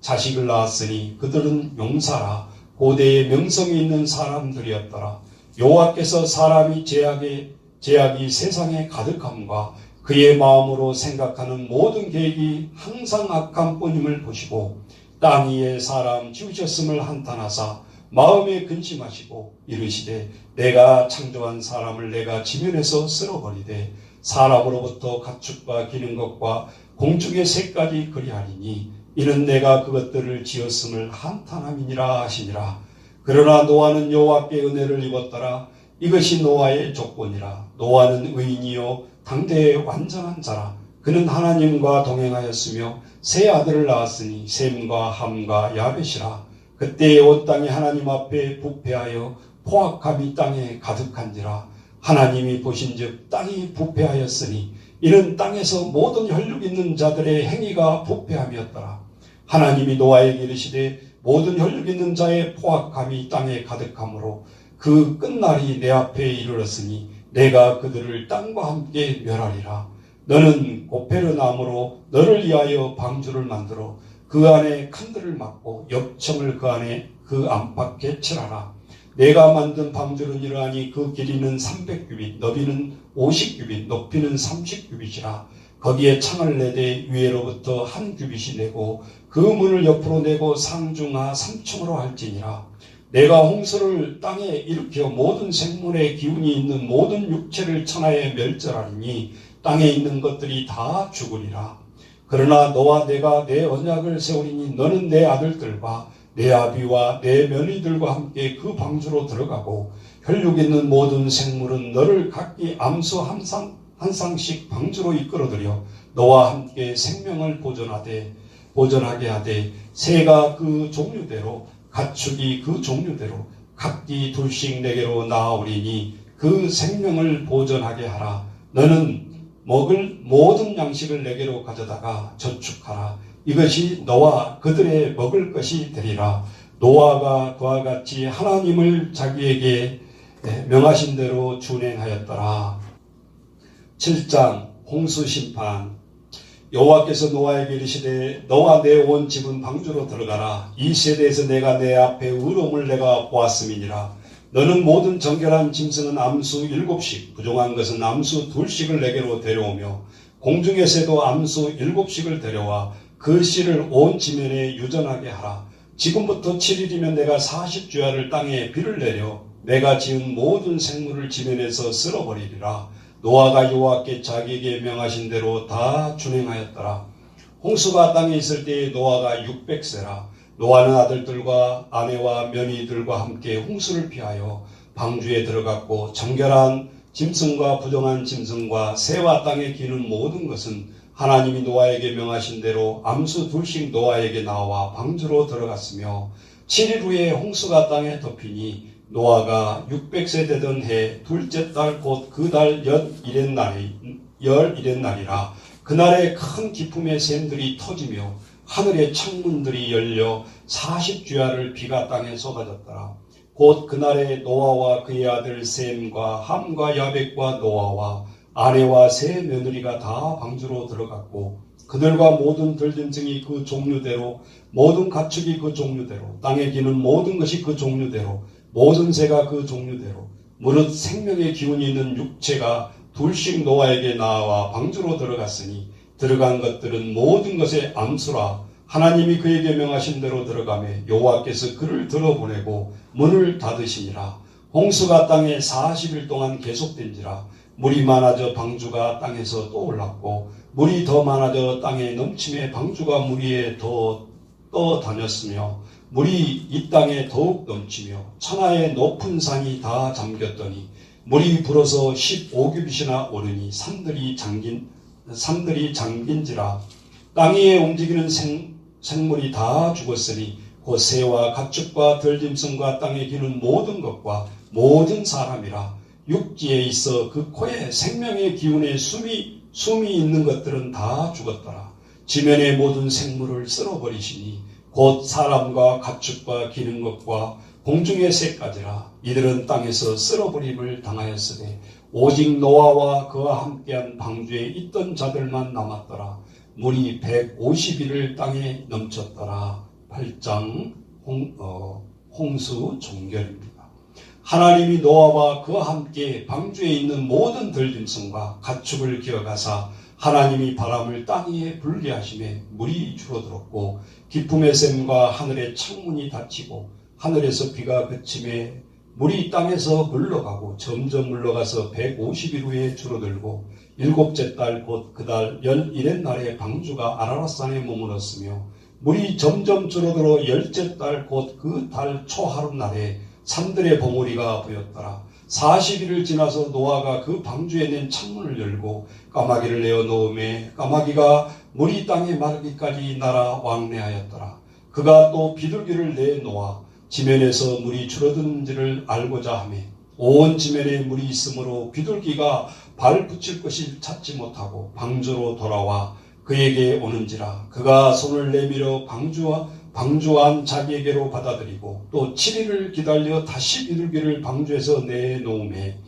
자식을 낳았으니 그들은 용사라. 고대의 명성이 있는 사람들이었더라. 여호와께서 사람이 제약의 제약이 세상에 가득함과 그의 마음으로 생각하는 모든 계획이 항상 악한 뿐임을 보시고 땅 위에 사람 지으셨음을 한탄하사 마음에 근심하시고 이르시되 내가 창조한 사람을 내가 지면에서 쓸어버리되 사람으로부터 가축과 기는 것과 공중의 새까지 그리하리니 이는 내가 그것들을 지었음을 한탄함이니라 하시니라. 그러나 노아는 여호와께 은혜를 입었더라. 이것이 노아의 조건이라. 노아는 의인이요 당대의 완전한 자라. 그는 하나님과 동행하였으며 세 아들을 낳았으니 셈과 함과 야벳이라. 그때 온 땅이 하나님 앞에 부패하여 포악함이 땅에 가득한지라. 하나님이 보신즉 땅이 부패하였으니 이는 땅에서 모든 혈육 있는 자들의 행위가 부패함이었더라 하나님이 노아에게 이르시되 모든 혈육 있는 자의 포악함이 땅에 가득하므로 그 끝날이 내 앞에 이르렀으니 내가 그들을 땅과 함께 멸하리라. 너는 고페르 나무로 너를 위하여 방주를 만들어 그 안에 칸들을 막고 역청을 그 안에 그 안팎에 칠하라. 내가 만든 방주는 이러하니 그 길이는 300규빗, 너비는 50규빗, 높이는 30규빗이라. 거기에 창을 내되 위에로부터 한 규빗이 내고 그 문을 옆으로 내고 상중하 3층으로 할지니라. 내가 홍수를 땅에 일으켜 모든 생물의 기운이 있는 모든 육체를 천하에 멸절하리니 땅에 있는 것들이 다 죽으리라. 그러나 너와 내가 내 언약을 세우리니 너는 내 아들들과 내 아비와 내 며느리들과 함께 그 방주로 들어가고 혈육 있는 모든 생물은 너를 각기 암수 한, 상, 한 쌍씩 방주로 이끌어들여 너와 함께 생명을 보존하되 보존하게 하되 새가 그 종류대로 가축이 그 종류대로 각기 둘씩 내게로 나아오리니 그 생명을 보존하게 하라. 너는 먹을 모든 양식을 내게로 가져다가 저축하라. 이것이 너와 그들의 먹을 것이 되리라. 노아가 그와 같이 하나님을 자기에게 명하신 대로 준행하였더라. 7장 홍수 심판 여호와께서 노아에게 이르시되 너와 내 온 집은 방주로 들어가라. 이 세대에서 내가 내 앞에 의로움을 내가 보았음이니라. 너는 모든 정결한 짐승은 암수 일곱씩 부정한 것은 암수 둘씩을 내게로 데려오며 공중의 새도 암수 일곱씩을 데려와 그 씨를 온 지면에 유전하게 하라. 지금부터 7일이면 내가 40주야를 땅에 비를 내려 내가 지은 모든 생물을 지면에서 쓸어버리리라 노아가 여호와께 자기에게 명하신 대로 다 준행하였더라. 홍수가 땅에 있을 때에 노아가 600세라. 노아는 아들들과 아내와 며느리들과 함께 홍수를 피하여 방주에 들어갔고 정결한 짐승과 부정한 짐승과 새와 땅에 기는 모든 것은 하나님이 노아에게 명하신 대로 암수 둘씩 노아에게 나와 방주로 들어갔으며 7일 후에 홍수가 땅에 덮이니 노아가 600세 되던 해 둘째 달 곧 그 달 열일의 날이 열일의 날이라 그날에 큰 기품의 샘들이 터지며 하늘의 창문들이 열려 40주야를 비가 땅에 쏟아졌더라. 곧 그날에 노아와 그의 아들 셈과 함과 야백과 노아와 아내와 세 며느리가 다 방주로 들어갔고 그들과 모든 들짐승이 그 종류대로 모든 가축이 그 종류대로 땅에 기는 모든 것이 그 종류대로 모든 새가 그 종류대로 무릇 생명의 기운이 있는 육체가 둘씩 노아에게 나와 방주로 들어갔으니 들어간 것들은 모든 것의 암수라. 하나님이 그에게 명하신 대로 들어가매 여호와께서 그를 들어보내고 문을 닫으시니라. 홍수가 땅에 40일 동안 계속된지라. 물이 많아져 방주가 땅에서 또 올랐고 물이 더 많아져 땅에 넘침에 방주가 물 위에 더 떠다녔으며 물이 이 땅에 더욱 넘치며 천하의 높은 산이 다 잠겼더니 물이 불어서 15규빗이나 오르니 산들이 잠긴 산들이 잠긴지라 땅 위에 움직이는 생, 생물이 다 죽었으니 곧 새와 가축과 들짐승과 땅에 기는 모든 것과 모든 사람이라 육지에 있어 그 코에 생명의 기운에 숨이 숨이 있는 것들은 다 죽었더라. 지면의 모든 생물을 쓸어버리시니 곧 사람과 가축과 기는 것과 공중의 새까지라 이들은 땅에서 쓸어버림을 당하였으되 오직 노아와 그와 함께한 방주에 있던 자들만 남았더라. 물이 150일을 땅에 넘쳤더라. 8장 홍, 어, 홍수 종결입니다. 하나님이 노아와 그와 함께 방주에 있는 모든 들짐승과 가축을 기어가사 하나님이 바람을 땅 위에 불게 하심에 물이 줄어들었고 기품의 샘과 하늘의 창문이 닫히고 하늘에서 비가 그침에 물이 땅에서 물러가고 점점 물러가서 150일 후에 줄어들고 일곱째 달 곧 그달 열일의 날에 방주가 아라라산에 머물었으며 물이 점점 줄어들어 열째 달 곧 그 달 초하루 날에 산들의 봉우리가 보였더라. 40일을 지나서 노아가 그 방주에 낸 창문을 열고 까마귀를 내어 놓음에 까마귀가 물이 땅에 마르기까지 날아 왕래하였더라. 그가 또 비둘기를 내 놓아 지면에서 물이 줄어드는지를 알고자 하며 온 지면에 물이 있으므로 비둘기가 발 붙일 것을 찾지 못하고 방주로 돌아와 그에게 오는지라 그가 손을 내밀어 방주와 방주한 자기에게로 받아들이고 또 7일을 기다려 다시 비둘기를 방주에서 내놓음에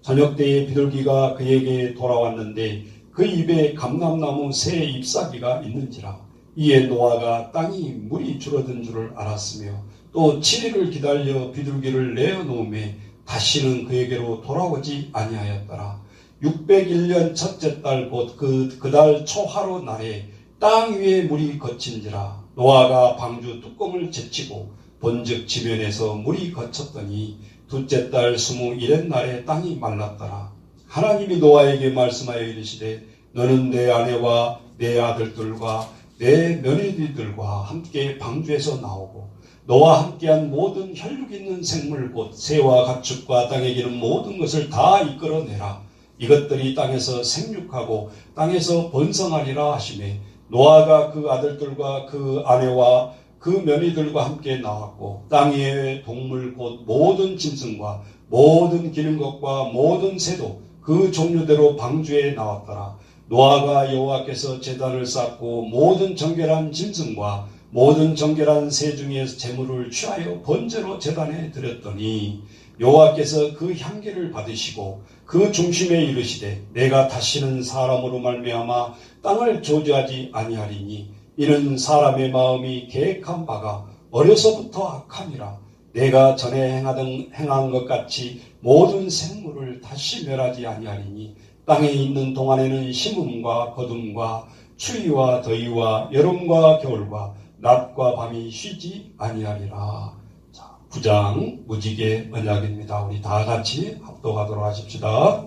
저녁 때에 비둘기가 그에게 돌아왔는데 그 입에 감람나무 새 잎사귀가 있는지라 이에 노아가 땅이 물이 줄어든 줄을 알았으며 또 7일을 기다려 비둘기를 내어놓음에 다시는 그에게로 돌아오지 아니하였더라. 601년 첫째 달 곧 그 그달 초하루 날에 땅 위에 물이 거친지라 노아가 방주 뚜껑을 제치고 본즉 지면에서 물이 거쳤더니 둘째 달 스무 일의 날에 땅이 말랐더라. 하나님이 노아에게 말씀하여 이르시되 너는 내 아내와 내 아들들과 내 며느리들과 함께 방주에서 나오고 너와 함께한 모든 혈육 있는 생물 곧 새와 가축과 땅에 기는 모든 것을 다 이끌어내라. 이것들이 땅에서 생육하고 땅에서 번성하리라 하시매 노아가 그 아들들과 그 아내와 그 며느리들과 함께 나왔고 땅 위의 동물 곧 모든 짐승과 모든 기는 것과 모든 새도 그 종류대로 방주에 나왔더라. 노아가 여호와께서 제단을 쌓고 모든 정결한 짐승과 모든 정결한 새 중에서 재물을 취하여 번제로 제단에 드렸더니 여호와께서 그 향기를 받으시고 그 중심에 이르시되 내가 다시는 사람으로 말미암아 땅을 조지하지 아니하리니 이는 사람의 마음이 계획한 바가 어려서부터 악함이라 내가 전에 행하던 행한 것 같이 모든 생물을 다시 멸하지 아니하리니 땅에 있는 동안에는 심음과 거둠과 추위와 더위와 여름과 겨울과 낮과 밤이 쉬지 아니하리라. 자, 부장 무지개 언약입니다. 우리 다 같이 합독하도록 하십시다.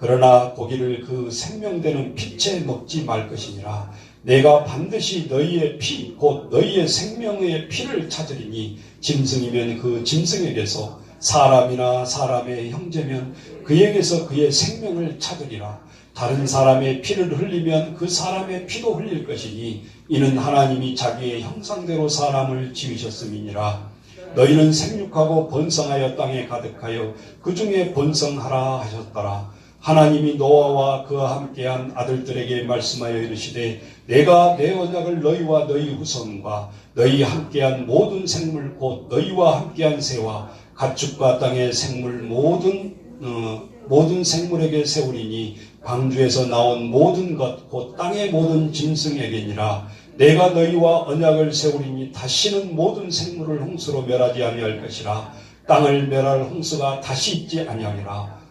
그러나 고기를 그 생명되는 피채 먹지 말 것이니라. 내가 반드시 너희의 피, 곧 너희의 생명의 피를 찾으리니 짐승이면 그 짐승에게서 사람이나 사람의 형제면 그에게서 그의 생명을 찾으리라. 다른 사람의 피를 흘리면 그 사람의 피도 흘릴 것이니 이는 하나님이 자기의 형상대로 사람을 지으셨음이니라. 너희는 생육하고 번성하여 땅에 가득하여 그 중에 번성하라 하셨더라. 하나님이 노아와 그와 함께한 아들들에게 말씀하여 이르시되 내가 내 언약을 너희와 너희 후손과 너희 함께한 모든 생물 곧 너희와 함께한 새와 가축과 땅의 생물 모든 어, 모든 생물에게 세우리니 방주에서 나온 모든 것 곧 땅의 모든 짐승에게니라. 내가 너희와 언약을 세우리니 다시는 모든 생물을 홍수로 멸하지 아니할 것이라. 땅을 멸할 홍수가 다시 있지 아니하리라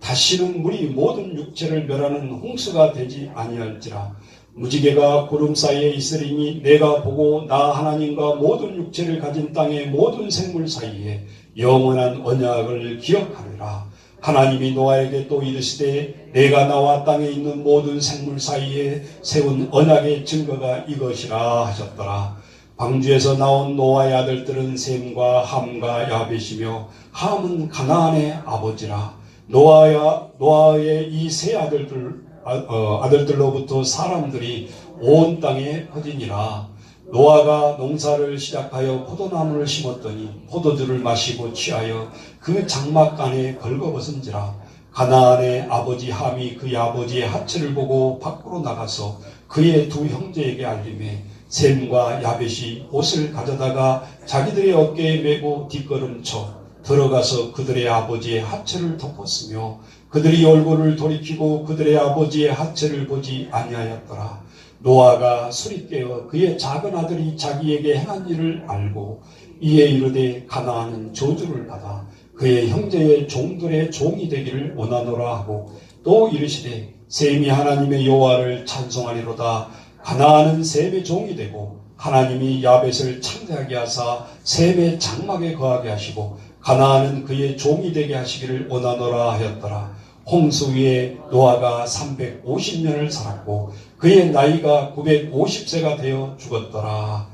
다시는 물이 모든 육체를 멸하는 홍수가 되지 아니할지라. 무지개가 구름 사이에 있으리니 내가 보고 나 하나님과 모든 육체를 가진 땅의 모든 생물 사이에 영원한 언약을 기억하리라. 하나님이 노아에게 또 이르시되 내가 나와 땅에 있는 모든 생물 사이에 세운 언약의 증거가 이것이라 하셨더라. 방주에서 나온 노아의 아들들은 셈과 함과 야벳이며 함은 가나안의 아버지라. 노아야 노아의 이 세 아들들 아, 어, 아들들로부터 사람들이 온 땅에 퍼지니라. 노아가 농사를 시작하여 포도나무를 심었더니 포도주를 마시고 취하여 그 장막 안에 걸거벗은지라. 가나안의 아버지 함이 그의 아버지의 하체를 보고 밖으로 나가서 그의 두 형제에게 알림해 셈과 야벳이 옷을 가져다가 자기들의 어깨에 메고 뒷걸음쳐 들어가서 그들의 아버지의 하체를 덮었으며 그들이 얼굴을 돌이키고 그들의 아버지의 하체를 보지 아니하였더라. 노아가 술이 깨어 그의 작은 아들이 자기에게 행한 일을 알고 이에 이르되 가나안은 저주를 받아 그의 형제의 종들의 종이 되기를 원하노라 하고 또 이르시되 셈이 하나님의 여호와를 찬송하리로다 가나안은 셈의 종이 되고 하나님이 야벳을 창대하게 하사 셈의 장막에 거하게 하시고 가나안은 그의 종이 되게 하시기를 원하노라 하였더라. 홍수 위에 노아가 350년을 살았고 그의 나이가 950세가 되어 죽었더라.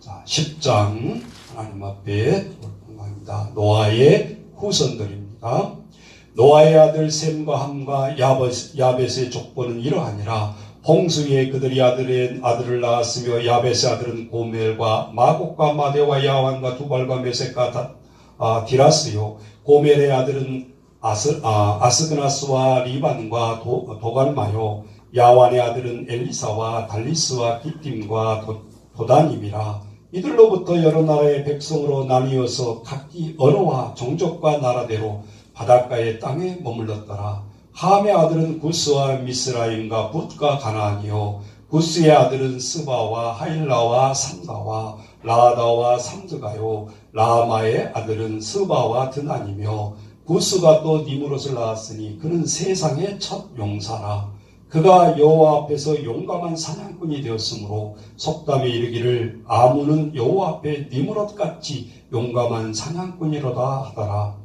자, 10장 하나님 앞에 공부합니다. 노아의 후손들입니다. 노아의 아들 셈과 함과 야벳, 야벳의 족보는 이러하니라. 홍수 위에 그들이 아들의 아들을 낳았으며 야벳의 아들은 고멜과 마곡과 마대와 야완과 두발과 메색과 다, 아, 디라스요. 고멜의 아들은 아스, 아, 아스그나스와 리반과 도, 도갈마요. 야완의 아들은 엘리사와 달리스와 기팀과 도, 도다님이라. 이들로부터 여러 나라의 백성으로 나뉘어서 각기 언어와 종족과 나라대로 바닷가의 땅에 머물렀더라. 함의 아들은 구스와 미스라임과 붓과 가나안이요. 구스의 아들은 스바와 하일라와 삼다와 라다와 삼드가요. 라마의 아들은 스바와 드난이며 구스가 또 니무롯을 낳았으니 그는 세상의 첫 용사라. 그가 여호와 앞에서 용감한 사냥꾼이 되었으므로 속담에 이르기를 아무는 여호와 앞에 니무롯 같이 용감한 사냥꾼이로다 하더라.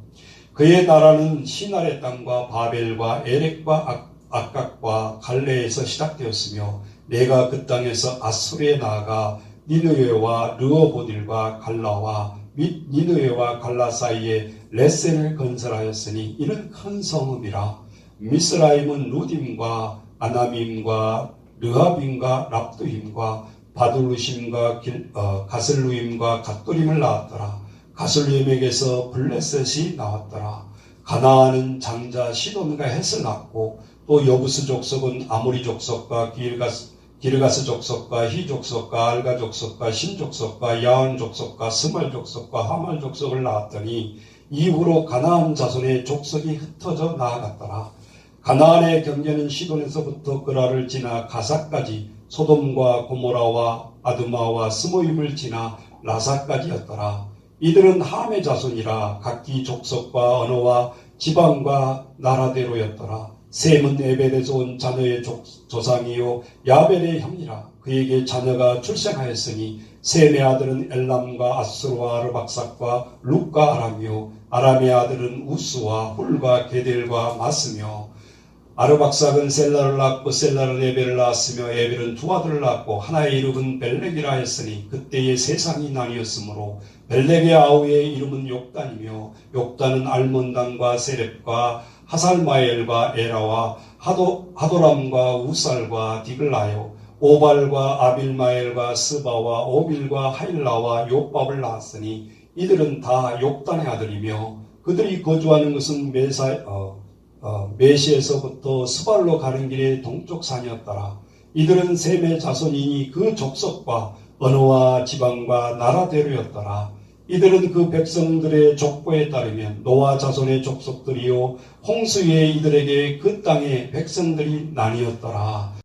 그의 나라는 시나의 땅과 바벨과 에렉과 악- 악각과 갈레에서 시작되었으며 내가 그 땅에서 아수르에 나아가 니느웨와 르어보딜과 갈라와 및 니느웨와 갈라 사이에 레센을 건설하였으니 이는 큰 성읍이라 미스라임은 루딤과 아나밈과 르하빔과 랍두임과 바둘루심과 길- 어, 가슬루임과 갓도림을 낳았더라. 가슬루임에게서 블레셋이 나왔더라. 가나안은 장자 시돈과 헷을 낳고 또 여부스 족속은 아모리 족속과 기르가스 기르가스 족속과 히 족속과 알가 족속과 신 족속과 야온 족속과 스말 족속과 하말 족속을 낳았더니 이후로 가나안 자손의 족속이 흩어져 나아갔더라. 가나안의 경계는 시돈에서부터 그라를 지나 가사까지 소돔과 고모라와 아드마와 스모임을 지나 라사까지였더라. 이들은 함의 자손이라 각기 족속과 언어와 지방과 나라대로였더라. 셈은 에벨에서 온 자녀의 족- 조상이요 야벨의 형이라 그에게 자녀가 출생하였으니 셈의 아들은 엘람과 아수르와 아르박삭과 룩과 아람이요 아람의 아들은 우스와 훌과 게델과 마스며 아르박삭은 셀라를 낳고 셀라를 에벨을 낳았으며 에벨은 두 아들을 낳고 하나의 이름은 벨렉이라 했으니 그때의 세상이 나뉘었으므로 벨렉의 아우의 이름은 욕단이며 욕단은 알몬단과 세렙과 하살마엘과 에라와 하도, 하도람과 우살과 디글라요 오발과 아빌마엘과 스바와 오빌과 하일라와 욕밥을 낳았으니 이들은 다 욕단의 아들이며 그들이 거주하는 것은 메사, 어, 어, 메시에서부터 스발로 가는 길의 동쪽 산이었더라. 이들은 셈의 자손이니 그 족속과 언어와 지방과 나라대로였더라. 이들은 그 백성들의 족보에 따르면 노아 자손의 족속들이요 홍수에 이들에게 그 땅의 백성들이 나뉘었더라.